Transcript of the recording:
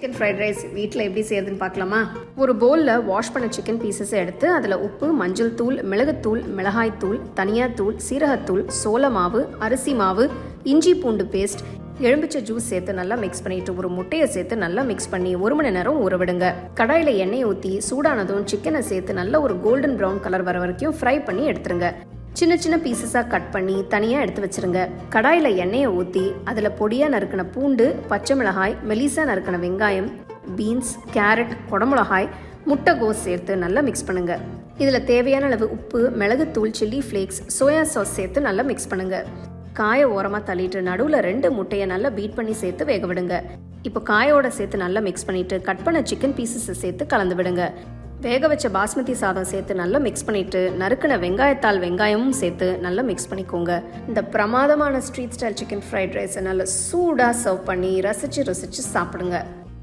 Chicken fried rice வீட்டில் எப்படி செய்யறதுன்னு பார்க்கலாமா? ஒரு பவுலில் வாஷ் பண்ண சிக்கன் பீசஸ் எடுத்து அதில் உப்பு மஞ்சள் தூள் மிளகுத்தூள் மிளகாய்த்தூள் தனியாத்தூள் சீரகத்தூள் சோள மாவு அரிசி மாவு இஞ்சி பூண்டு பேஸ்ட் எலும்பிச்சை ஜூஸ் சேர்த்து நல்லா மிக்ஸ் பண்ணிட்டு ஒரு முட்டையை சேர்த்து நல்லா மிக்ஸ் பண்ணி ஒரு மணி நேரம் ஊற விடுங்க. கடாயில் எண்ணெய் ஊற்றி சூடானதும் சிக்கனை சேர்த்து நல்ல ஒரு கோல்டன் ப்ரௌன் கலர் வர வரைக்கும் ஃப்ரை பண்ணி எடுத்துருங்க. சின்ன சின்ன பீசஸாக கட் பண்ணி தனியாக எடுத்து வச்சிருங்க. கடாயில் எண்ணெயை ஊற்றி அதில் பொடியாக நறுக்கின பூண்டு பச்சை மிளகாய் மெலிசா நறுக்கின வெங்காயம் பீன்ஸ் கேரட் குடமிளகாய் முட்டைகோஸ் சேர்த்து நல்லா மிக்ஸ் பண்ணுங்க. இதில் தேவையான அளவு உப்பு மிளகுத்தூள் சில்லி ஃப்ளேக்ஸ் சோயா சாஸ் சேர்த்து நல்லா மிக்ஸ் பண்ணுங்க. காயை ஓரமாக தள்ளிட்டு நடுவில் ரெண்டு முட்டையை நல்லா பீட் பண்ணி சேர்த்து வேக விடுங்க. இப்போ காயோட சேர்த்து நல்லா மிக்ஸ் பண்ணிட்டு கட் பண்ண சிக்கன் பீசஸை சேர்த்து கலந்து விடுங்க. வேக வச்ச பாஸ்மதி சாதம் சேர்த்து நல்லா மிக்ஸ் பண்ணிட்டு நறுக்கின வெங்காயத்தால் வெங்காயமும் சேர்த்து நல்லா மிக்ஸ் பண்ணிக்கோங்க. இந்த பிரமாதமான ஸ்ட்ரீட் ஸ்டைல் சிக்கன் ஃப்ரைட் ரைஸை நல்லா சூடாக சர்வ் பண்ணி ரசிச்சு ரசிச்சு சாப்பிடுங்க.